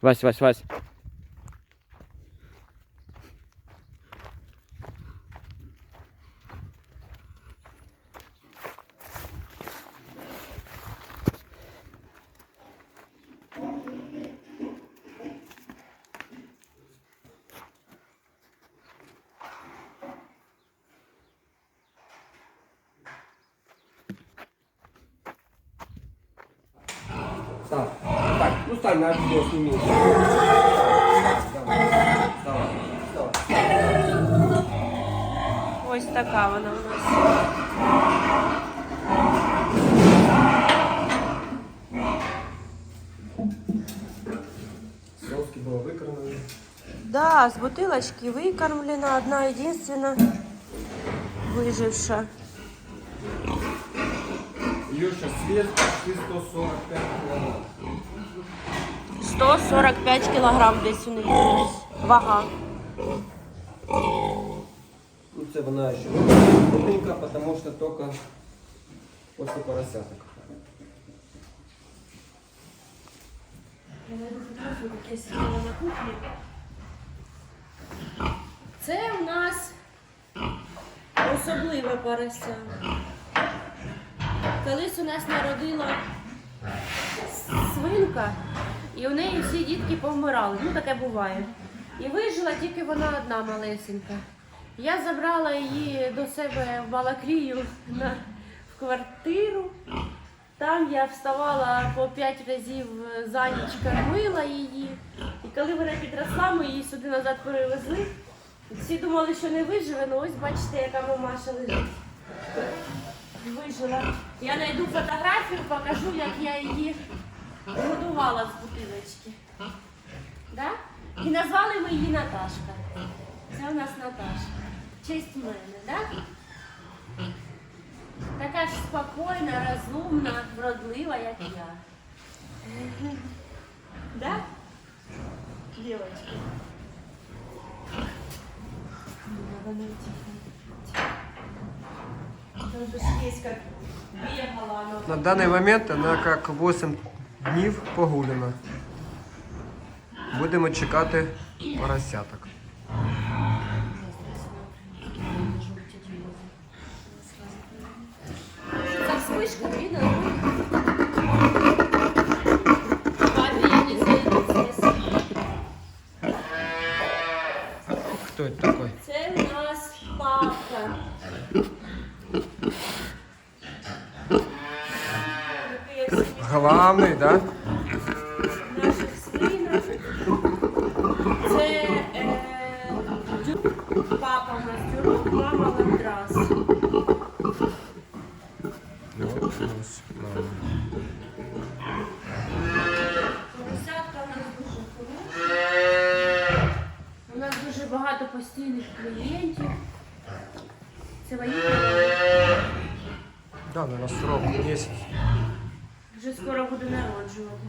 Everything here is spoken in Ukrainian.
Вась, Вась, Вась. Так, ну стань на видео сними. Давай, давай, давай. Ось така вона у нас. Соски было выкормлено. Да, з бутилочки викормлена, одна єдинственна виживша. Ее сейчас вес почти 145 килограмм. 145 кілограм десь у неї вага. Ну, це вона еще маленькая, потому что только после поросяток. Я найду фотографію, як я сиділа на кухні. Це у нас особливе порося. Колись у нас народила свинка, і у неї всі дітки повмирали. Ну, таке буває. І вижила тільки вона одна малесенька. Я забрала її до себе в Балакрію на, в квартиру. Там я вставала по п'ять разів за ніч кормила її. І коли вона підросла, ми її сюди назад перевезли. Всі думали, що не виживе, ну ось бачите, яка мамаша лежить. Вижила. Я знайду фотографію, покажу, як я її годувала з бутилочки. Да? І назвали ми її Наташка. Це у нас Наташка. Честь мене. Да? Така ж спокійна, розумна, вродлива, як я. Да? Девочки. Надо найти. На данный момент она как 8 днів погулена. Будемо чекати поросяток. Здесь. Хто такой? Це у нас папка. Такий ось Главний, да? наших свинок. Це е, папа у нас дюрок, мама ландрас. Поросятка у нас дуже хороша. У нас дуже багато постійних клієнтів. Це воєнні. Да, на нас срок місяць. Вже скоро буду народжувати.